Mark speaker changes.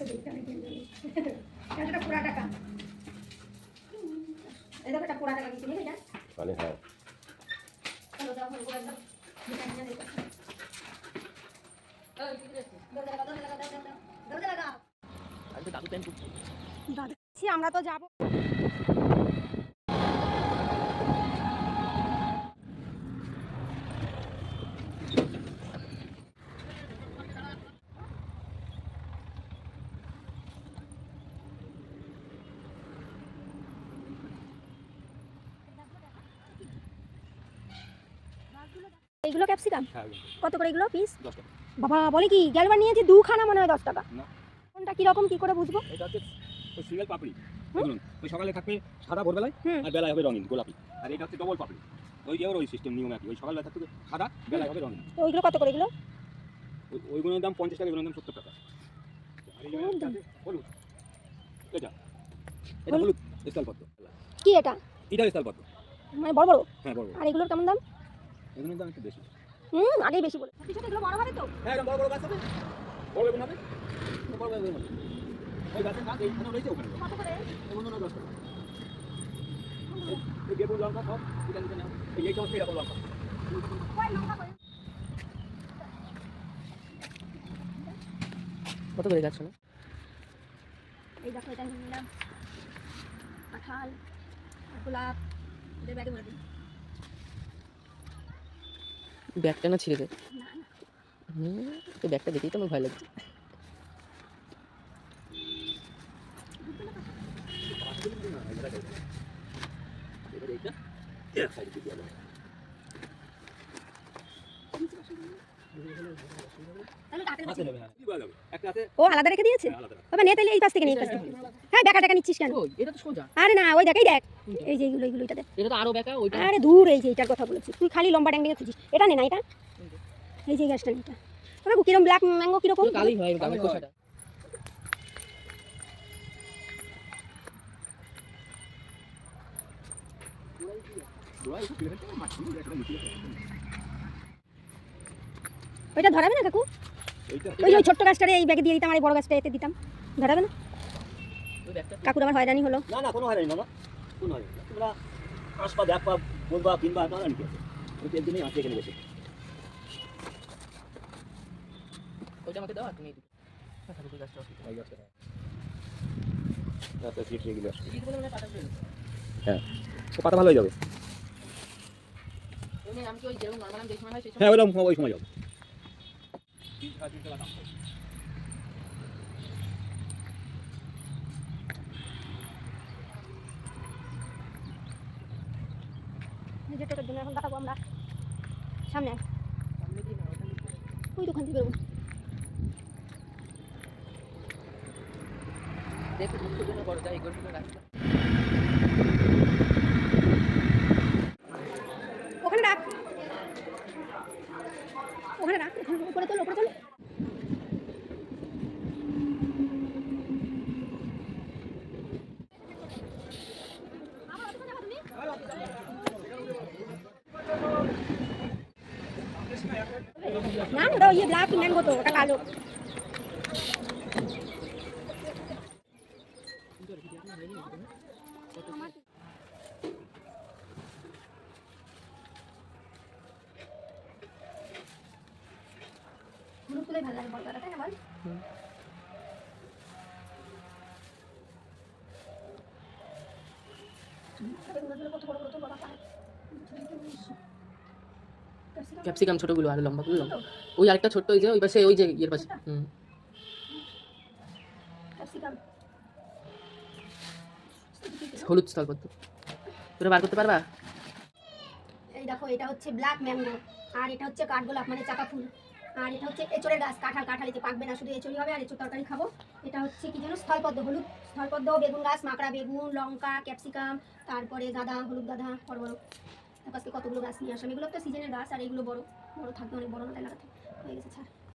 Speaker 1: দেখতে দিন এটা পুরা টাকা। পুরা এটা
Speaker 2: মানে হ্যাঁ।
Speaker 1: চলো দাও করে দাও লাগাও দরজা লাগাও এইগুলো ক্যাপসিকাম?
Speaker 2: হ্যাঁ
Speaker 1: কত করে এগুলো পিস বাবা বলে কি গ্যালবার নিয়েছি দুখানা মনে হয় দশ টাকা।
Speaker 2: না।
Speaker 1: কোনটা কীরকম কি করে বুঝব?
Speaker 2: এটা হচ্ছে ওই সিঙ্গেল পাপড়ি? দেখুন ওই সকালে থাকবে সাদা ভোরবেলায়। আর বেলায় হবে রঙিন গোলাপি। আর এটা হচ্ছে ডবল পাপড়ি। ওই যে ওই সিস্টেম নিয়ম একই। ওই সকালবেলা থাকবে সাদা বেলায় হবে রঙিন।
Speaker 1: ওইগুলো কত করে এগুলো?
Speaker 2: ওইগুলোর দাম পঞ্চাশ টাকা এগুলোর দাম সত্তর টাকা। আর
Speaker 1: হলুদ।
Speaker 2: এটা এটা
Speaker 1: হলুদ।
Speaker 2: স্থলপদ্ম
Speaker 1: কি এটা?
Speaker 2: এটা স্থলপদ্ম
Speaker 1: মানে বড় বড়?
Speaker 2: হ্যাঁ বড়।
Speaker 1: আর এগুলোর কেমন দাম?
Speaker 2: এগুলোর দাম একটু বেশি।
Speaker 1: হুম আগেই বেশি বলে পিছনে এগুলো বড় হবে তো?
Speaker 2: হ্যাঁ এরকম বড় বড় গাছ হবে বড় বেগুন হবে? বড় বড় বেগুন হবে। ওই গাছের গাছ এইখানে রয়েছে ওখানে
Speaker 1: কত করে?
Speaker 2: এমন না দশ টাকা। এই- বেগুন লঙ্কা সব এটা নিতে নাও এই এই সমস্ত এরকম লঙ্কা।
Speaker 3: কত করে গাছ শোনো
Speaker 1: এই দেখো এটা নিলাম। কাঁঠাল গোলাপ এদের ব্যাগে ভরে দিন
Speaker 3: ব্যাগটা না ছিঁড়ে
Speaker 1: না
Speaker 3: হুম তো ব্যাগটা দেখেই তো আমার ভয় লাগছে।
Speaker 2: এবার এইটা হ্যাঁ।
Speaker 1: ও আলাদা রেখে দিয়েছে
Speaker 2: হ্যাঁ।
Speaker 1: বাবা নে তাহলে এই পাশ থেকে নিয়ে এই পাশ থেকে হ্যাঁ দেখা টাকা নিচ্ছিস কেন
Speaker 3: এটা তো সোজা
Speaker 1: আরে না ওই দেখাই দেখ এই যে এইগুলো এইগুলো এটা দেখ
Speaker 3: এটা তো আরও ব্যাকা ওইটা
Speaker 1: আরে দূর এই যে এটার কথা বলেছি তুই খালি লম্বা ট্যাং নিয়ে খুঁজিস এটা নে না এটা এই যে গাছটা এটা বাবা কিরম ব্ল্যাক ম্যাঙ্গো কীরকম
Speaker 3: কালি হয়
Speaker 2: হয়।
Speaker 3: খোসাটা
Speaker 2: গোড়ায় একটু ফেলে ফেলতে, মাটি দিয়ে একটা লুকিয়ে ফেলে।
Speaker 1: ওইটা ধরাবে না কাকু? ওই যে ওই ছোট্ট গাছটারে এই ব্যাগে দিয়ে দিতাম আর এই বড় গাছটা এতে দিতাম। ধরাবে না?
Speaker 3: ওই
Speaker 1: কাকুর আমার হয়রানি হলো।
Speaker 2: না না কোনো হয়রানি মামা কোনো হয়রানি না। তোমরা আসবা দেখবা বলবা কিনবা হয়রানি কি আছে ওই তো এর জন্যই আসি এখানে বসে।
Speaker 3: ওইটা আমাকে দাও তুমি এইদিকে। হ্যাঁ, গাছটা
Speaker 2: ওই গাছটা, হ্যাঁ। আচ্ছা, ঠিক
Speaker 3: হয় পাতা দিই।
Speaker 2: হ্যাঁ। তো পাতা ভালো হয়ে যাবে।
Speaker 3: ওই কি ওই সময় হয় সেই সময়
Speaker 2: হ্যাঁ ওইরকম ওই সময় যাবে
Speaker 1: নিজের সামনে। ওই দোকান থেকে বেরোবো।
Speaker 3: বড় যায় এগুলো গাছটা
Speaker 1: ওখানে রাখ ওখানে রাখ ওখানে উপরে তোল উপরে তোল না ওটা ইয়ে ব্ল্যাক ওটা কালো ভালো লাগে কত বড় বড় তো বাবা পায়
Speaker 3: ক্যাপসিকাম ছোটগুলো আর লম্বাগুলো লম্বা ওই আরেকটা ছোট্ট ওই যে ওই পাশে ওই যে ইয়ের পাশে। হুম। হলুদ স্থলপদ্ম। তোরা বার করতে পারবা?
Speaker 1: এই দেখো এটা হচ্ছে ব্ল্যাক ম্যাঙ্গো আর এটা হচ্ছে কাঠগোলাপ মানে চাপা ফুল। আর এটা হচ্ছে এচড়ের গাছ কাঁঠাল কাঁঠাল যে পাকবে না শুধু এচড়ি হবে আর এচড় তরকারি খাব। এটা হচ্ছে কি যেন স্থলপদ্ম হলুদ স্থলপদ্ম বেগুন গাছ মাকড়া বেগুন লঙ্কা ক্যাপসিকাম তারপরে গাঁদা হলুদ গাঁদা বড় বড়। তারপর কতগুলো গাছ নিয়ে আসলাম? এগুলো তো সিজনের গাছ আর এগুলো বড়। বড় থাকবে অনেক বড় মাথায় লাগাতে হয়ে গেছে, ছাড়।